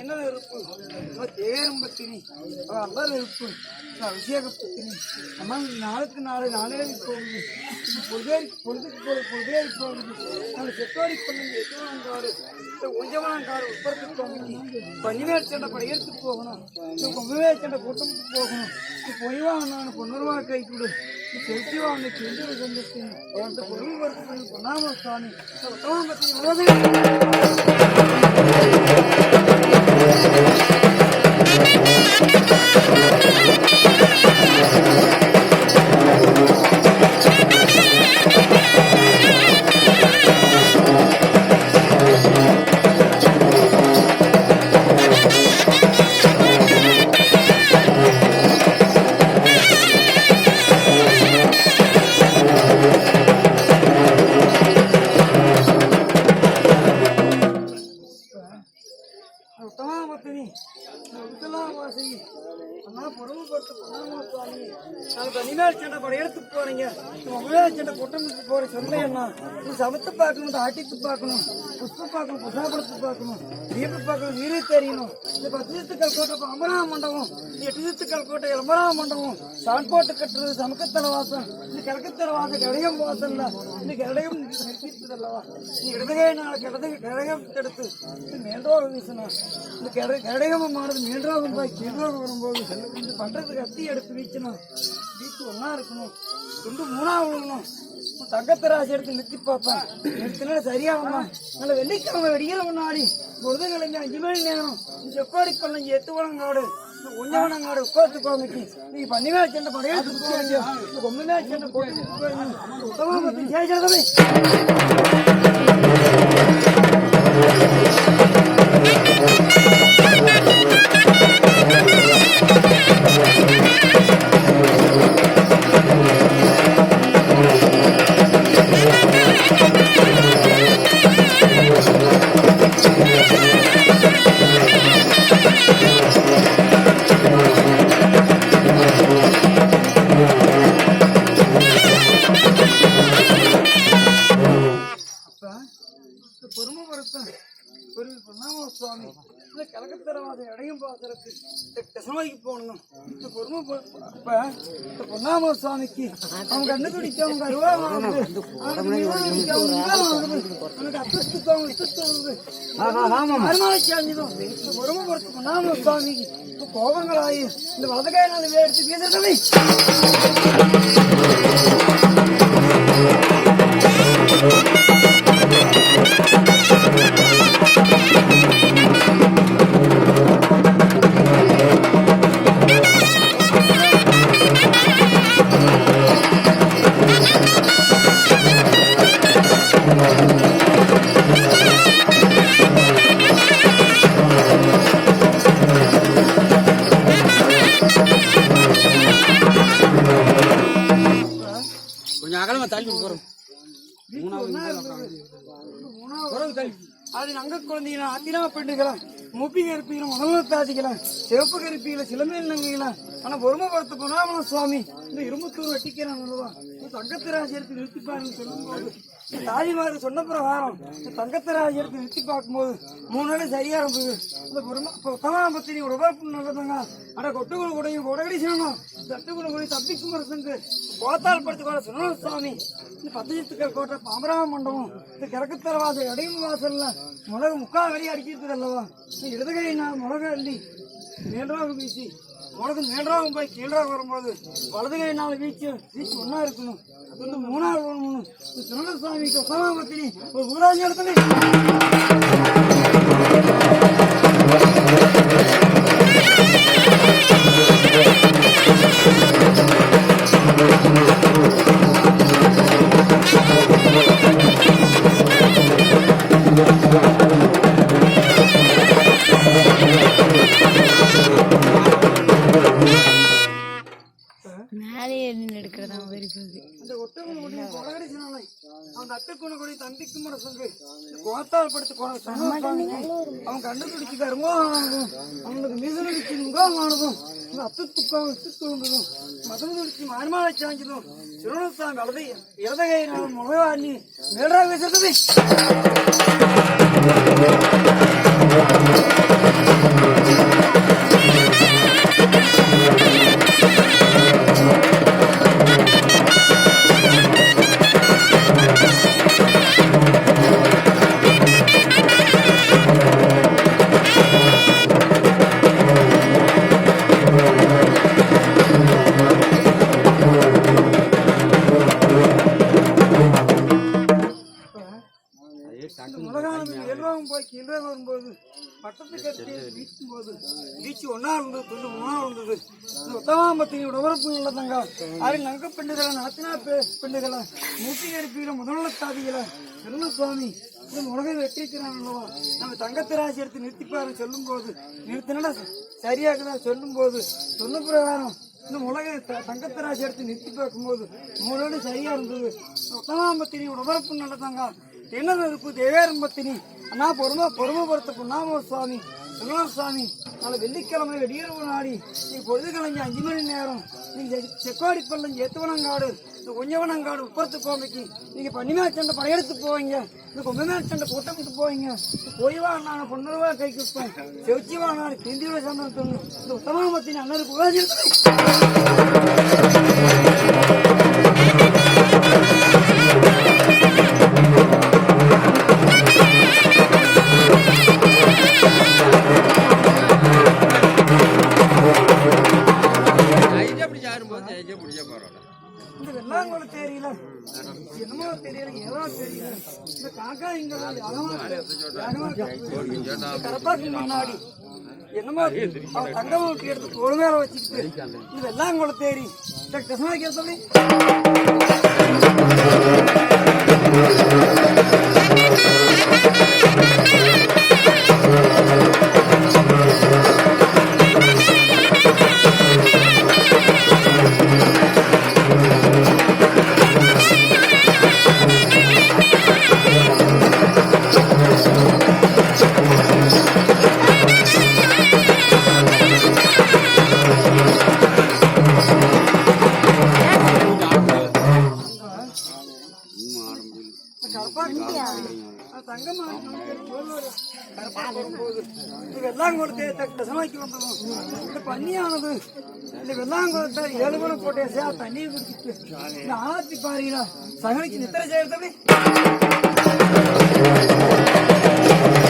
என்ன இருப்பு தேரம்பத்தினி அம்பர் இருப்பு அபிஷேகப்பத்தினி அம்மா நாளுக்கு நாலு நாளே போகுது இது பொழுதுக்கு போய் பொழுதே போகுது நாங்கள் செட்டோடி பண்ணுங்க எதுவாங்காடு கொஞ்சமாங்காடு உட்படுத்தி போகணும் பன்னிவேர் சண்டை படையெடுத்து போகணும் இந்த கொம்பவேர் சண்டை கூட்டத்துக்கு போகணும் இந்த நான் பொண்ணுருவா கை கொடு செலுத்திவாங்க சென்று சந்தித்தேன் பொருள் வருத்தம் சுவாமி உலகம் உத்தமாபத்தினி உத்தலாவாசி அண்ணா பொறுமைப்பட்டு பொன்னாம சுவாமி. நாங்கள் தனிமேல் சண்டை படையெடுத்து போறீங்க. உங்களே சண்டை குட்டமுக்கு போற சொல்ல அண்ணா. நீ சமத்து பார்க்கணும் ஆட்டித்து பார்க்கணும். புஷ்ப பார்க்கணும் புஷாபலத்து பார்க்கணும். தீப பார்க்கணும் வீர தெரியணும். இந்த பத்து சித்துக்கள் கோட்டை அமரா மண்டபம். இந்த எட்டு சித்துக்கள் கோட்டை எலமரா மண்டபம். சான்போட்டு கட்டுறது சமக்கத்தல வாசம் இந்த கிழக்கத்தல வாசம் கடையம் வாசல்ல. இந்த கடையம் அல்லவா நீ இடதுகை நாள் கிடது கழகம் எடுத்து இது மேல்ரோகம் வீசணும் இந்த கட கழகம் மாறுது மேல்ரோகம் போய் கீழ்ரோகம் வரும்போது இது பண்றதுக்கு அத்தி எடுத்து வீச்சணும் வீச்சு ஒன்றா இருக்கணும். துண்டு மூணா விழணும் தங்கத்தராசி எடுத்து நிறுத்தி பார்ப்பேன் நிறுத்தினா சரியாகுமா? நல்ல வெள்ளிக்கிழமை வெடிக்கிற முன்னாடி பொழுது கலைஞ்ச அஞ்சு மணி நேரம் இந்த செப்பாடி பள்ளம் எத்து வளங்காடு இந்த கொஞ்சவனங்காடு உட்காந்து கோமிக்கு. நீ பண்ணிவே சென்ற படையெடுத்து போவீங்க இந்த கொம்புமே சென்ற போட்டு போவீங்க உத்தம பத்தி சேஷாதவே அப்ப ஒரு பொன்னாம சுவாமி. இந்த கலக்கத்தரவாத இடையும் பார்க்கறதுக்கு. இந்த தசமதிக்கு போகணும். இந்த பொறுமை பொ- அப்ப இந்த பொன்னாம சுவாமிக்கு அவங்க கண்ணு குடிக்க அவங்க அருவா வாங்குது. அவனுக்கு நிலம் குடிக்க அவங்க நிலம் வாங்குது. அவனுக்கு அத்தத்துக்கு அவங்க இத்தத்து வாங்குது அருமாளைக்கு அஞ்சுதும் இந்த பொறுமை பொறுத்து பொன்னாம சுவாமிக்கு இப்ப கோபங்களாயி இந்த வலதுகாய நாள் எடுத்து வீசுறதவை கொஞ்சம் அது அங்க குழந்தைகளா அதினமா பெண்டுகளா முப்பி கருப்பிகளா முதல்ல தாதிகளா சிவப்பு கருப்பிகள சிலமையில் நங்கைகளா ஆனா பொறுமை பார்த்து பொன்னாமன சுவாமி இந்த இரும்புத்தூர் வெட்டிக்கிறான் அல்லவா தங்கத்திராஜருக்கு நிறுத்தி பாருங்க சொல்லும்போது தாதிமாரு சொன்ன பிரகாரம் இந்த எடுத்து நிறுத்தி பார்க்கும்போது மூணு நாள் சரியா இருந்தது. இந்த பொறுமை பத்திரி ஒரு ரூபாய் நடந்தாங்க ஆனா கொட்டுக்குழு கூடையும் கொடகடி செய்யணும் தட்டுக்குழு கூட தப்பிக்கும் அரசுக்கு கோத்தால் படுத்துக்கோட சுனல் சுவாமி. இந்த பத்தஜத்துக்கள் கோட்டை பாமராம மண்டபம் இந்த கிழக்குத்தரவாச இடையும் வாசல்ல முளகு முக்கால் வெளியே அடிக்கிறது அல்லவா? இடதுகை நான் முளகு அள்ளி மேல்ராக வீச்சு. உனக்கு மேல்ராகம் போய் கீழாக வரும்போது வலதுகை நாலு வீச்சு வீச்சு ஒன்றா இருக்கணும். அது வந்து மூணாவது ஒன்று இந்த சுவாமி சுவாமிக்கு ஒரு ஊராட்சி இடத்துல மேலே நின்று எடுக்கிறதா விரும்புது அந்த ஒட்டகனுடைய கொடகடிச்சு நாளை அந்த அத்தைக்குண கொடி தம்பிக்கு முட சொல்லு. கோத்தால் படுத்து சொன்னாங்க அவன். கண்டுபிடிச்சு கருங்கோ ஆனதும் அவனுக்கு மிசல் அடிச்சுங்கோ இந்த அத்து துக்கம் வித்து தூண்டதும் மதம் துடிச்சு மார்மாலை சாஞ்சதும் சிறுவனசாமி வலது இடதகை நான் முகவாணி மேலராக பேசுறது பட்டத்துக்கு போது வீச்சு ஒன்னா இருந்தது துண்டு மூணா இருந்தது. இந்த உத்தமாம்பத்தின் உடவரப்பு உள்ளதங்க அது நங்க பெண்டுகளை நாத்தினா பெண்டுகளை மூட்டி அடிப்பில முதல்ல தாதிகளை செல்ல சுவாமி? இந்த உலகை வெட்டிக்கிறான் அல்லவா நம்ம தங்கத்திராசி எடுத்து நிறுத்திப்பாரு சொல்லும் போது நிறுத்தினா சரியாகுதா சொல்லும் போது சொன்ன பிரகாரம் இந்த உலகை தங்கத்திராசி எடுத்து நிறுத்தி பார்க்கும்போது மூணோடு சரியா இருந்தது. உத்தமாம்பத்தினி உடவரப்பு நல்லதாங்க என்னது அதுக்கு தேவேரம்பத்தினி அண்ணா பொறுமை பொறுமைப்படுத்த புண்ணாமூர் சுவாமி. சுகுணர் சுவாமி. நாளை வெள்ளிக்கிழமை வெடியுறவு நாடி. நீ பொழுது கலைஞ்சு அஞ்சு மணி நேரம். நீங்கள் செக்கோடி பள்ளம் ஏத்துவனங்காடு இந்த கொஞ்சவனங்காடு உப்பரத்து கோமைக்கு நீங்கள் பன்னிமே சண்டை படையெடுத்து போவீங்க. இந்த கொம்பமே சண்டை கூட்டமிட்டு போவீங்க. போய்வா நான் பொண்ணுருவா கை கொடுப்பேன் செவச்சிவா நான் கிந்தியோட சந்தனம் இந்த உத்தமாமத்தின் அண்ணனுக்கு உபயோகித்து முன்னாடி என்னமோ அவன் தங்கம் எடுத்து ஒரு மேல வச்சுக்கிட்டு இதெல்லாம் கூட தேரி இந்த கிருஷ்ணா கேசவி வரும்போது இந்த வெள்ளாங்கோலத்தை கிருஷ்ணாய்க்கு வந்ததும் இந்த பன்னியானது. இந்த வெள்ளாங்கோலத்தை ஏழு மணி போட்டே சே தண்ணியை குடிச்சிட்டு. இந்த ஆத்தி பாருங்களா சகனிக்கு நித்திர செய்யறதுமே